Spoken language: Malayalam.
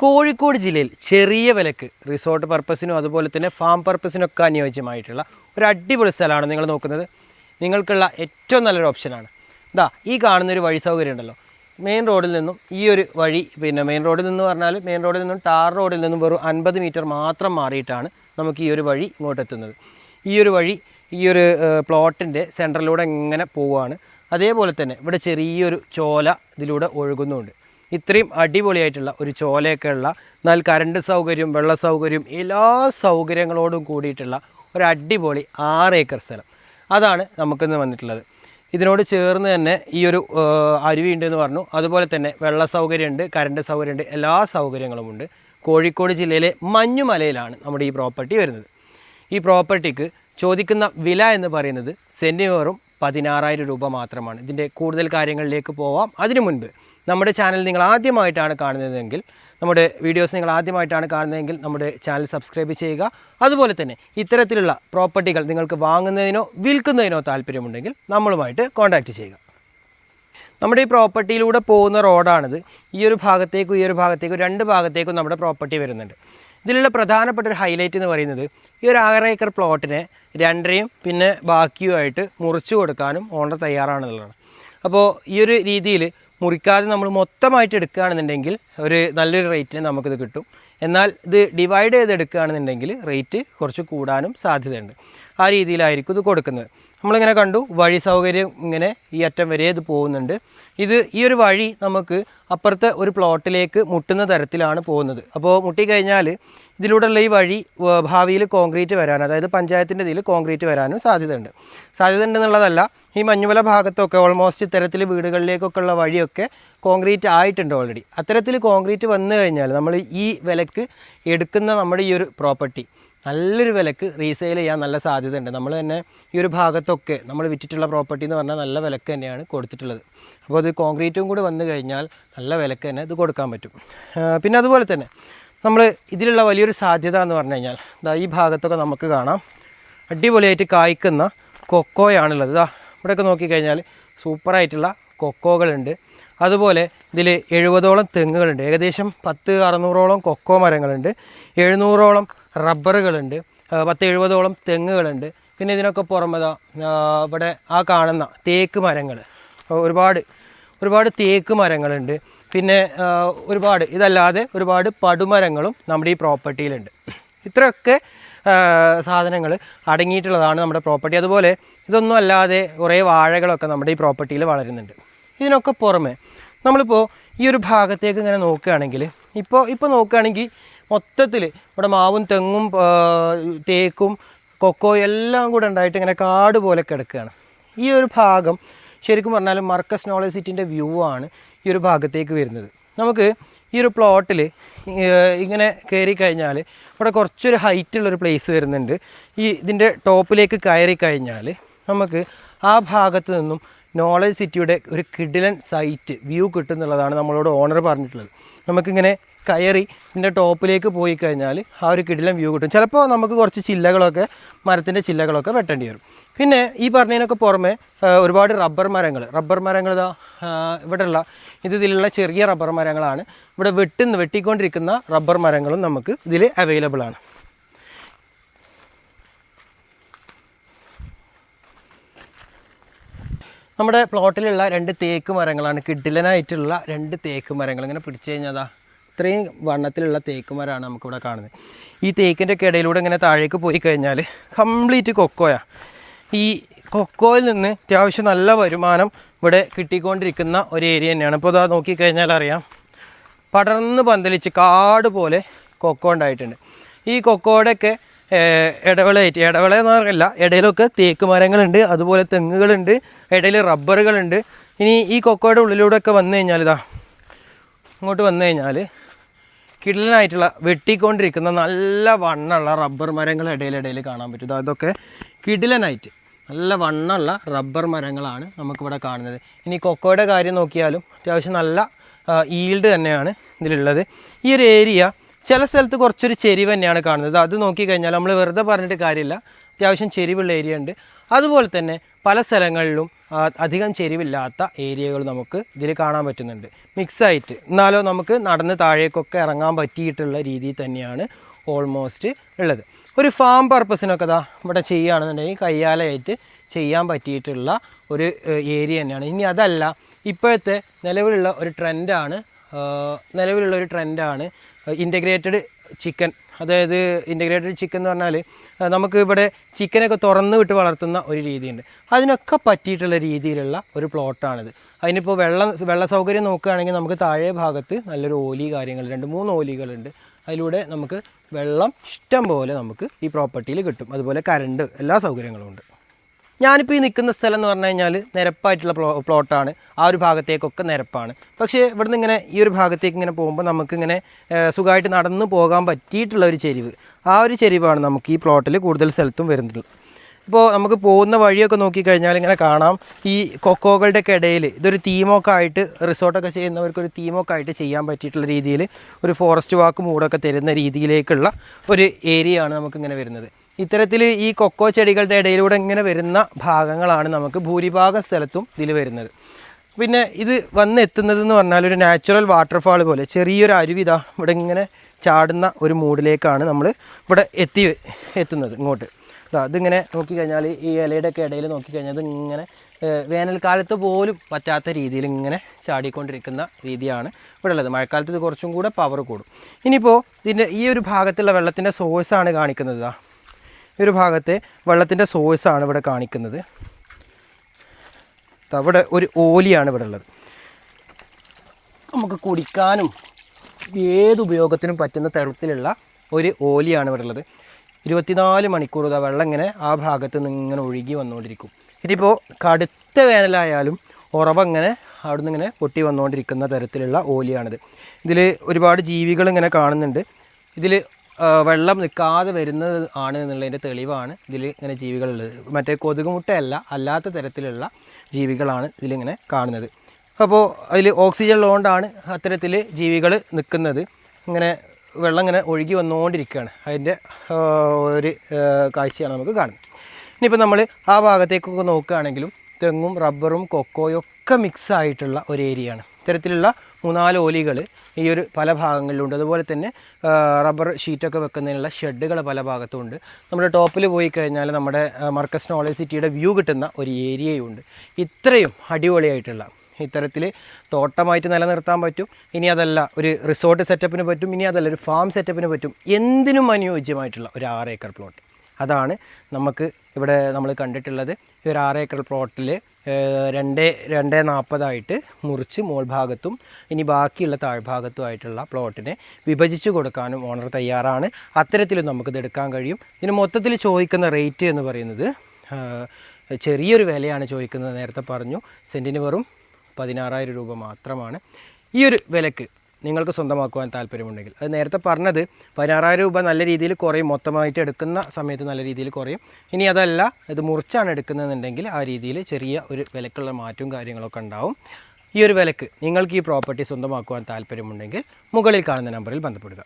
കോഴിക്കോട് ജില്ലയിൽ ചെറിയ വിലക്ക് റിസോർട്ട് പർപ്പസിനും അതുപോലെ തന്നെ ഫാം പർപ്പസിനൊക്കെ അനുയോജ്യമായിട്ടുള്ള ഒരു അടിപൊളി സ്ഥലമാണ് നിങ്ങൾ നോക്കുന്നത്. നിങ്ങൾക്കുള്ള ഏറ്റവും നല്ലൊരു ഓപ്ഷനാണ് ഇതാ ഈ കാണുന്നൊരു വഴി സൗകര്യം ഉണ്ടല്ലോ. മെയിൻ റോഡിൽ നിന്നും ഈ ഒരു വഴി പിന്നെ മെയിൻ റോഡിൽ നിന്ന് പറഞ്ഞാൽ മെയിൻ റോഡിൽ നിന്നും ടാർ റോഡിൽ നിന്നും വെറും അൻപത് മീറ്റർ മാത്രം മാറിയിട്ടാണ് നമുക്ക് ഈ ഒരു വഴി ഇങ്ങോട്ട് എത്തുന്നത്. ഈ ഒരു വഴി ഈ ഒരു പ്ലോട്ടിന്റെ സെന്ററിലൂടെ ഇങ്ങനെ പോവുകയാണ്. അതേപോലെ തന്നെ ഇവിടെ ചെറിയൊരു ചോല ഇതിലൂടെ ഒഴുകുന്നുണ്ട്. ഇത്രയും അടിപൊളിയായിട്ടുള്ള ഒരു ചോലയൊക്കെ ഉള്ള എന്നാൽ കറണ്ട് സൗകര്യം വെള്ള സൗകര്യം എല്ലാ സൗകര്യങ്ങളോടും കൂടിയിട്ടുള്ള ഒരു അടിപൊളി ആറ് ഏക്കർ സ്ഥലം. അതാണ് നമുക്കിന്ന് വന്നിട്ടുള്ളത്. ഇതിനോട് ചേർന്ന് തന്നെ ഈ ഒരു അരുവി ഉണ്ടെന്ന് പറഞ്ഞു. അതുപോലെ തന്നെ വെള്ള സൗകര്യമുണ്ട് കറണ്ട് സൗകര്യമുണ്ട് എല്ലാ സൗകര്യങ്ങളുമുണ്ട്. കോഴിക്കോട് ജില്ലയിലെ മഞ്ഞുമലയിലാണ് നമ്മുടെ ഈ പ്രോപ്പർട്ടി വരുന്നത്. ഈ പ്രോപ്പർട്ടിക്ക് ചോദിക്കുന്ന വില എന്ന് പറയുന്നത് സെന്റിന് വെറും പതിനാറായിരം രൂപ മാത്രമാണ്. ഇതിന്റെ കൂടുതൽ കാര്യങ്ങളിലേക്ക് പോവാം. അതിനു മുൻപ് നമ്മുടെ ചാനൽ നിങ്ങൾ ആദ്യമായിട്ടാണ് കാണുന്നതെങ്കിൽ നമ്മുടെ വീഡിയോസ് നിങ്ങൾ ആദ്യമായിട്ടാണ് കാണുന്നതെങ്കിൽ നമ്മുടെ ചാനൽ സബ്സ്ക്രൈബ് ചെയ്യുക. അതുപോലെ തന്നെ ഇത്തരത്തിലുള്ള പ്രോപ്പർട്ടികൾ നിങ്ങൾക്ക് വാങ്ങുന്നതിനോ വിൽക്കുന്നതിനോ താല്പര്യമുണ്ടെങ്കിൽ നമ്മളുമായിട്ട് കോൺടാക്റ്റ് ചെയ്യുക. നമ്മുടെ ഈ പ്രോപ്പർട്ടിയിലൂടെ പോകുന്ന റോഡാണിത്. ഈ ഒരു ഭാഗത്തേക്കും ഈ ഒരു ഭാഗത്തേക്കും രണ്ട് ഭാഗത്തേക്കും നമ്മുടെ പ്രോപ്പർട്ടി വരുന്നുണ്ട്. ഇതിലുള്ള പ്രധാനപ്പെട്ട ഒരു ഹൈലൈറ്റ് എന്ന് പറയുന്നത് ഈ ഒരു ആറ് ഏക്കർ പ്ലോട്ടിനെ രണ്ടരയും പിന്നെ ബാക്കിയുമായിട്ട് മുറിച്ചു കൊടുക്കാനും ഓണർ തയ്യാറാണെന്നുള്ളതാണ്. അപ്പോൾ ഈ ഒരു രീതിയിൽ മുറിക്കാതെ നമ്മൾ മൊത്തമായിട്ട് എടുക്കുകയാണെന്നുണ്ടെങ്കിൽ ഒരു നല്ലൊരു റേറ്റിന് നമുക്കിത് കിട്ടും. എന്നാൽ ഇത് ഡിവൈഡ് ചെയ്ത് എടുക്കുകയാണെന്നുണ്ടെങ്കിൽ റേറ്റ് കുറച്ച് കൂടാനും സാധ്യതയുണ്ട്. ആ രീതിയിലായിരിക്കും ഇത് കൊടുക്കുന്നത്. നമ്മളിങ്ങനെ കണ്ടു വഴി സൗകര്യം ഇങ്ങനെ ഈ അറ്റം വരെ ഇത് പോകുന്നുണ്ട്. ഇത് ഈ ഒരു വഴി നമുക്ക് അപ്പുറത്തെ ഒരു പ്ലോട്ടിലേക്ക് മുട്ടുന്ന തരത്തിലാണ് പോകുന്നത്. അപ്പോൾ മുട്ടിക്കഴിഞ്ഞാൽ ഇതിലൂടെയുള്ള ഈ വഴി ഭാവിയിൽ കോൺക്രീറ്റ് വരാൻ അതായത് പഞ്ചായത്തിന്റെ ഇതിൽ കോൺക്രീറ്റ് വരാനും സാധ്യതയുണ്ട്. സാധ്യത ഉണ്ടെന്നുള്ളതല്ല ഈ മഞ്ഞുമല ഭാഗത്തൊക്കെ ഓൾമോസ്റ്റ് ഇത്തരത്തിൽ വീടുകളിലേക്കൊക്കെ ഉള്ള വഴിയൊക്കെ കോൺക്രീറ്റ് ആയിട്ടുണ്ട് ഓൾറെഡി അത്തരത്തിൽ കോൺക്രീറ്റ് വന്നു കഴിഞ്ഞാൽ നമ്മൾ ഈ വിലക്ക് എടുക്കുന്ന നമ്മുടെ ഈ ഒരു പ്രോപ്പർട്ടി നല്ലൊരു വിലക്ക് റീസെയിൽ ചെയ്യാൻ നല്ല സാധ്യതയുണ്ട്. നമ്മൾ തന്നെ ഈ ഒരു ഭാഗത്തൊക്കെ നമ്മൾ വിറ്റിട്ടുള്ള പ്രോപ്പർട്ടി എന്ന് പറഞ്ഞാൽ നല്ല വിലക്ക് തന്നെയാണ് കൊടുത്തിട്ടുള്ളത്. അപ്പോൾ അത് കോൺക്രീറ്റും കൂടി വന്നു കഴിഞ്ഞാൽ നല്ല വിലക്ക് തന്നെ ഇത് കൊടുക്കാൻ പറ്റും. പിന്നെ അതുപോലെ തന്നെ നമ്മൾ ഇതിലുള്ള വലിയൊരു സാധ്യത എന്ന് പറഞ്ഞു കഴിഞ്ഞാൽ ഈ ഭാഗത്തൊക്കെ നമുക്ക് കാണാം. അടിപൊളിയായിട്ട് കായ്ക്കുന്ന കൊക്കോയാണുള്ളത്. ഇതാ ഇവിടെയൊക്കെ നോക്കിക്കഴിഞ്ഞാൽ സൂപ്പറായിട്ടുള്ള കൊക്കോകളുണ്ട്. അതുപോലെ ഇതിൽ എഴുപതോളം തെങ്ങുകളുണ്ട്. ഏകദേശം പത്ത് അറുന്നൂറോളം കൊക്കോ മരങ്ങളുണ്ട്. എഴുന്നൂറോളം റബ്ബറുകളുണ്ട്. പത്ത് എഴുപതോളം തെങ്ങുകളുണ്ട്. പിന്നെ ഇതിനൊക്കെ പുറമെ ഇവിടെ ആ കാണുന്ന തേക്ക് മരങ്ങൾ ഒരുപാട് ഒരുപാട് തേക്ക് മരങ്ങളുണ്ട്. പിന്നെ ഒരുപാട് ഇതല്ലാതെ ഒരുപാട് പടുമരങ്ങളും നമ്മുടെ ഈ പ്രോപ്പർട്ടിയിലുണ്ട്. ഇത്രയൊക്കെ സാധനങ്ങൾ അടങ്ങിയിട്ടുള്ളതാണ് നമ്മുടെ പ്രോപ്പർട്ടി. അതുപോലെ ഇതൊന്നും അല്ലാതെ കുറേ വാഴകളൊക്കെ നമ്മുടെ ഈ പ്രോപ്പർട്ടിയിൽ വളരുന്നുണ്ട്. ഇതിനൊക്കെ പുറമെ നമ്മളിപ്പോൾ ഈ ഒരു ഭാഗത്തേക്ക് ഇങ്ങനെ നോക്കുകയാണെങ്കിൽ ഇപ്പോൾ ഇപ്പോൾ നോക്കുകയാണെങ്കിൽ മൊത്തത്തിൽ ഇവിടെ മാവും തെങ്ങും തേക്കും കൊക്കോ എല്ലാം കൂടെ ഉണ്ടായിട്ട് ഇങ്ങനെ കാട് പോലെ കിടക്കുകയാണ്. ഈ ഒരു ഭാഗം ശരിക്കും പറഞ്ഞാൽ മർക്കസ് നോളജ് സിറ്റിന്റെ വ്യൂ ആണ്. ഈ ഒരു ഭാഗത്തേക്ക് വരുന്നത്. നമുക്ക് ഈ ഒരു പ്ലോട്ടിൽ ഇങ്ങനെ കയറി കഴിഞ്ഞാൽ ഇവിടെ കുറച്ചൊരു ഹൈറ്റുള്ളൊരു പ്ലേസ് വരുന്നുണ്ട്. ഈ ഇതിന്റെ ടോപ്പിലേക്ക് കയറി കഴിഞ്ഞാൽ നമുക്ക് ആ ഭാഗത്ത് നിന്നും നോളജ് സിറ്റിയുടെ ഒരു കിഡിലൻ സൈറ്റ് വ്യൂ കിട്ടുന്നുള്ളതാണ് നമ്മളോട് ഓണർ പറഞ്ഞിട്ടുള്ളത്. നമുക്കിങ്ങനെ കയറി ഇതിന്റെ ടോപ്പിലേക്ക് പോയി കഴിഞ്ഞാൽ ആ ഒരു കിടിലം വ്യൂ കിട്ടും. ചിലപ്പോൾ നമുക്ക് കുറച്ച് ചില്ലകളൊക്കെ മരത്തിന്റെ ചില്ലകളൊക്കെ വെട്ടേണ്ടി വരും. പിന്നെ ഈ പറഞ്ഞതിനൊക്കെ പുറമെ ഒരുപാട് റബ്ബർ മരങ്ങൾ. റബ്ബർ മരങ്ങൾ ഇതാ ഇവിടെയുള്ള ഇത് ഇതിലുള്ള ചെറിയ റബ്ബർ മരങ്ങളാണ്. ഇവിടെ വെട്ടുന്ന വെട്ടിക്കൊണ്ടിരിക്കുന്ന റബ്ബർ മരങ്ങളും നമുക്ക് ഇതിൽ അവൈലബിൾ ആണ്. നമ്മുടെ പ്ലോട്ടിലുള്ള രണ്ട് തേക്ക് മരങ്ങളാണ്. കിഡിലനായിട്ടുള്ള രണ്ട് തേക്ക് മരങ്ങൾ. ഇങ്ങനെ പിടിച്ചു കഴിഞ്ഞാൽ ഇത്രയും വണ്ണത്തിലുള്ള തേക്ക് മരമാണ് നമുക്കിവിടെ കാണുന്നത്. ഈ തേക്കിന്റെ ഒക്കെ ഇടയിലൂടെ ഇങ്ങനെ താഴേക്ക് പോയി കഴിഞ്ഞാൽ കംപ്ലീറ്റ് കൊക്കോയാണ് ഈ കൊക്കോയിൽ നിന്ന് അത്യാവശ്യം നല്ല വരുമാനം ഇവിടെ കിട്ടിക്കൊണ്ടിരിക്കുന്ന ഒരു ഏരിയ തന്നെയാണ്. ഇപ്പോൾ ഇതാ നോക്കിക്കഴിഞ്ഞാൽ അറിയാം. പടർന്ന് പന്തലിച്ച് കാട് പോലെ കൊക്കോ ഉണ്ടായിട്ടുണ്ട്. ഈ കൊക്കോയുടെയൊക്കെ ഏഹ്, ഇടവിളയായിട്ട് ഇടവിള എന്ന് പറയില്ല ഇടയിലൊക്കെ തേക്ക് മരങ്ങളുണ്ട് അതുപോലെ തെങ്ങുകളുണ്ട് ഇടയിൽ റബ്ബറുകളുണ്ട്. ഇനി ഈ കൊക്കോയുടെ ഉള്ളിലൂടെയൊക്കെ വന്നു കഴിഞ്ഞാൽ ഇതാ ഇങ്ങോട്ട് വന്നു കഴിഞ്ഞാൽ കിടലനായിട്ടുള്ള വെട്ടിക്കൊണ്ടിരിക്കുന്ന നല്ല വണ്ണമുള്ള റബ്ബർ മരങ്ങൾ ഇടയിലിടയിൽ കാണാൻ പറ്റും. ഇതൊക്കെ കിടിലനായിട്ട്. നല്ല വണ്ണമുള്ള റബ്ബർ മരങ്ങളാണ് നമുക്കിവിടെ കാണുന്നത്. ഇനി കൊക്കോയുടെ കാര്യം നോക്കിയാലും അത്യാവശ്യം നല്ല ഈൽഡ് തന്നെയാണ് ഇതിലുള്ളത്. ഈ ഒരു ഏരിയ ചില സ്ഥലത്ത് കുറച്ചൊരു ചെരിവ് തന്നെയാണ് കാണുന്നത്. അത് നോക്കിക്കഴിഞ്ഞാൽ നമ്മൾ വെറുതെ പറഞ്ഞിട്ട് കാര്യമില്ല. അത്യാവശ്യം ചെരിവുള്ള ഏരിയ ഉണ്ട്. അതുപോലെ തന്നെ പല സ്ഥലങ്ങളിലും അധികം ചെരിവില്ലാത്ത ഏരിയകൾ നമുക്ക് ഇതിൽ കാണാൻ പറ്റുന്നുണ്ട്. മിക്സായിട്ട് എന്നാലോ നമുക്ക് നടന്ന് താഴേക്കൊക്കെ ഇറങ്ങാൻ പറ്റിയിട്ടുള്ള രീതിയിൽ തന്നെയാണ് ഓൾമോസ്റ്റ് ഉള്ളത്. ഒരു ഫാം പർപ്പസിനൊക്കെ ഇതാ ഇവിടെ ചെയ്യുകയാണെന്നുണ്ടെങ്കിൽ കയ്യാലയായിട്ട് ചെയ്യാൻ പറ്റിയിട്ടുള്ള ഒരു ഏരിയ തന്നെയാണ്. ഇനി അതല്ല ഇപ്പോഴത്തെ നിലവിലുള്ള ഒരു ട്രെൻഡാണ് നിലവിലുള്ള ഒരു ട്രെൻഡാണ് ഇന്റഗ്രേറ്റഡ് ചിക്കൻ അതായത് ഇന്റഗ്രേറ്റഡ് ചിക്കൻ എന്ന് പറഞ്ഞാൽ നമുക്ക് ഇവിടെ ചിക്കനൊക്കെ തുറന്ന് വിട്ട് വളർത്തുന്ന ഒരു രീതിയുണ്ട്. അതിനൊക്കെ പറ്റിയിട്ടുള്ള രീതിയിലുള്ള ഒരു പ്ലോട്ടാണിത് അതിനിപ്പോൾ വെള്ളം വെള്ള സൗകര്യം നോക്കുകയാണെങ്കിൽ നമുക്ക് താഴെ ഭാഗത്ത് നല്ലൊരു ഓലി കാര്യങ്ങൾ രണ്ട് മൂന്ന് ഓലികളുണ്ട്. അതിലൂടെ നമുക്ക് വെള്ളം ഇഷ്ടം പോലെ നമുക്ക് ഈ പ്രോപ്പർട്ടിയിൽ കിട്ടും. അതുപോലെ കറണ്ട് എല്ലാ സൗകര്യങ്ങളും ഉണ്ട്. ഞാനിപ്പോൾ ഈ നിൽക്കുന്ന സ്ഥലം എന്ന് പറഞ്ഞു കഴിഞ്ഞാൽ നിരപ്പായിട്ടുള്ള പ്ലോ പ്ലോട്ടാണ് ആ ഒരു ഭാഗത്തേക്കൊക്കെ നിരപ്പാണ്. പക്ഷേ ഇവിടുന്ന് ഇങ്ങനെ ഈ ഒരു ഭാഗത്തേക്ക് ഇങ്ങനെ പോകുമ്പോൾ നമുക്കിങ്ങനെ സുഖമായിട്ട് നടന്നു പോകാൻ പറ്റിയിട്ടുള്ള ഒരു ചെരിവ്. ആ ഒരു ചെരിവാണ് നമുക്ക് ഈ പ്ലോട്ടിൽ കൂടുതൽ സ്ഥലത്തും വരുന്നത്. ഇപ്പോൾ നമുക്ക് പോകുന്ന വഴിയൊക്കെ നോക്കിക്കഴിഞ്ഞാൽ ഇങ്ങനെ കാണാം. ഈ കൊക്കോകളുടെയൊക്കെ ഇടയിൽ ഇതൊരു തീമൊക്കെ ആയിട്ട് റിസോർട്ടൊക്കെ ചെയ്യുന്നവർക്ക് ഒരു തീമൊക്കെ ആയിട്ട് ചെയ്യാൻ പറ്റിയിട്ടുള്ള രീതിയിൽ ഒരു ഫോറസ്റ്റ് വാക്ക് മൂടൊക്കെ തരുന്ന രീതിയിലേക്കുള്ള ഒരു ഏരിയ ആണ് നമുക്കിങ്ങനെ വരുന്നത്. ഇത്തരത്തിൽ ഈ കൊക്കോ ചെടികളുടെ ഇടയിലൂടെ ഇങ്ങനെ വരുന്ന ഭാഗങ്ങളാണ് നമുക്ക് ഭൂരിഭാഗം സ്ഥലത്തും ഇതിൽ വരുന്നത്. പിന്നെ ഇത് വന്ന് എത്തുന്നത് എന്ന് പറഞ്ഞാൽ ഒരു നാച്ചുറൽ വാട്ടർഫാൾ പോലെ ചെറിയൊരു അരുവിത ഇവിടെ ഇങ്ങനെ ചാടുന്ന ഒരു മൂഡിലേക്കാണ് നമ്മൾ ഇവിടെ എത്തി എത്തുന്നത് ഇങ്ങോട്ട്. ദാ ഇതിങ്ങനെ നോക്കിക്കഴിഞ്ഞാൽ ഈ ഇലയുടെ ഇലയുടെയൊക്കെ ഇടയിൽ നോക്കിക്കഴിഞ്ഞാൽ ഇതിങ്ങനെ വേനൽക്കാലത്ത് പോലും പറ്റാത്ത രീതിയിൽ ഇങ്ങനെ ചാടിക്കൊണ്ടിരിക്കുന്ന രീതിയാണ് ഇവിടെ ഉള്ളത്. മഴക്കാലത്ത് ഇത് കുറച്ചും കൂടെ പവർ കൂടും. ഇനിയിപ്പോൾ ഇതിന്റെ ഈ ഒരു ഭാഗത്തുള്ള വെള്ളത്തിന്റെ സോഴ്സാണ് കാണിക്കുന്നത് ദാ. ഈ ഒരു ഭാഗത്തെ വെള്ളത്തിന്റെ സോഴ്സാണ് ഇവിടെ കാണിക്കുന്നത്. അവിടെ ഒരു ഓലിയാണ് ഇവിടെ ഉള്ളത്. നമുക്ക് കുടിക്കാനും ഏത് ഉപയോഗത്തിനും പറ്റുന്ന തരത്തിലുള്ള ഒരു ഓലിയാണ് ഇവിടെ ഉള്ളത്. ഇരുപത്തിനാല് മണിക്കൂർ ഇതാ വെള്ളം ഇങ്ങനെ ആ ഭാഗത്ത് നിന്ന് ഇങ്ങനെ ഒഴുകി വന്നുകൊണ്ടിരിക്കും. ഇതിപ്പോൾ കടുത്ത വേനലായാലും ഉറവങ്ങനെ അവിടെ നിന്ന് ഇങ്ങനെ പൊട്ടി വന്നുകൊണ്ടിരിക്കുന്ന തരത്തിലുള്ള ഓലിയാണിത്. ഇതിൽ ഒരുപാട് ജീവികൾ ഇങ്ങനെ കാണുന്നുണ്ട് ഇതിൽ വെള്ളം നിൽക്കാതെ വരുന്നത് ആണ് എന്നുള്ളതിന്റെ തെളിവാണ് ഇതിൽ ഇങ്ങനെ ജീവികളുള്ളത്. മറ്റേ കൊതുക് മുട്ടയല്ല അല്ലാത്ത തരത്തിലുള്ള ജീവികളാണ് ഇതിലിങ്ങനെ കാണുന്നത്. അപ്പോൾ അതിൽ ഓക്സിജൻ ഉള്ളതുകൊണ്ടാണ് അത്തരത്തിൽ ജീവികൾ നിൽക്കുന്നത്. ഇങ്ങനെ വെള്ളം ഇങ്ങനെ ഒഴുകി വന്നുകൊണ്ടിരിക്കുകയാണ്. അതിന്റെ ഒരു കാഴ്ചയാണ് നമുക്ക് കാണുന്നത്. ഇനിയിപ്പോൾ നമ്മൾ ആ ഭാഗത്തേക്കൊക്കെ നോക്കുകയാണെങ്കിലും തെങ്ങും റബ്ബറും കൊക്കോയും ഒക്കെ മിക്സ് ആയിട്ടുള്ള ഒരു ഏരിയയാണ് ഇത്തരത്തിലുള്ള മൂന്നാൽ ഓലികൾ ഈ ഒരു പല ഭാഗങ്ങളിലുണ്ട്. അതുപോലെ തന്നെ റബ്ബർ ഷീറ്റൊക്കെ വെക്കുന്നതിനുള്ള ഷെഡുകൾ പല ഭാഗത്തുമുണ്ട്. നമ്മുടെ ടോപ്പിൽ പോയി കഴിഞ്ഞാൽ നമ്മുടെ മർക്കസ് നോളജ് സിറ്റിയുടെ വ്യൂ കിട്ടുന്ന ഒരു ഏരിയയുണ്ട് ഇത്രയും അടിപൊളിയായിട്ടുള്ള ഇത്തരത്തിൽ തോട്ടമായിട്ട് നിലനിർത്താൻ പറ്റും. ഇനി അതല്ല ഒരു റിസോർട്ട് സെറ്റപ്പിന് പറ്റും. ഇനി അതല്ല ഒരു ഫാം സെറ്റപ്പിന് പറ്റും. എന്തിനും അനുയോജ്യമായിട്ടുള്ള ഒരു ആറ് ഏക്കർ പ്ലോട്ട് അതാണ് നമുക്ക് ഇവിടെ നമ്മൾ കണ്ടിട്ടുള്ളത്. ഈ ഒരു ആറ് ഏക്കർ പ്ലോട്ടിൽ രണ്ട് രണ്ട് നാൽപ്പതായിട്ട് മുറിച്ച് മോൾ ഭാഗത്തും ഇനി ബാക്കിയുള്ള താഴ്ഭാഗത്തുമായിട്ടുള്ള പ്ലോട്ടിനെ വിഭജിച്ച് കൊടുക്കാനും ഓണർ തയ്യാറാണ്. അത്തരത്തിലും നമുക്കിത് എടുക്കാൻ കഴിയും. ഇതിന് മൊത്തത്തിൽ ചോദിക്കുന്ന റേറ്റ് എന്ന് പറയുന്നത് ചെറിയൊരു വിലയാണ് ചോദിക്കുന്നത്. നേരത്തെ പറഞ്ഞു സെന്റിന് വെറും പതിനാറായിരം രൂപ മാത്രമാണ് ഈ ഒരു വിലക്ക് നിങ്ങൾക്ക് സ്വന്തമാക്കുവാൻ താല്പര്യമുണ്ടെങ്കിൽ. അത് നേരത്തെ പറഞ്ഞത് പതിനാറായിരം രൂപ നല്ല രീതിയിൽ കുറയും മൊത്തമായിട്ട് എടുക്കുന്ന സമയത്ത് നല്ല രീതിയിൽ കുറയും. ഇനി അതല്ല ഇത് മുറിച്ചാണ് എടുക്കുന്നതെന്നുണ്ടെങ്കിൽ ആ രീതിയിൽ ചെറിയ ഒരു വിലക്കുള്ള മാറ്റവും കാര്യങ്ങളൊക്കെ ഉണ്ടാവും. ഈ ഒരു വിലക്ക് നിങ്ങൾക്ക് ഈ പ്രോപ്പർട്ടി സ്വന്തമാക്കുവാൻ താല്പര്യമുണ്ടെങ്കിൽ മുകളിൽ കാണുന്ന നമ്പറിൽ ബന്ധപ്പെടുക.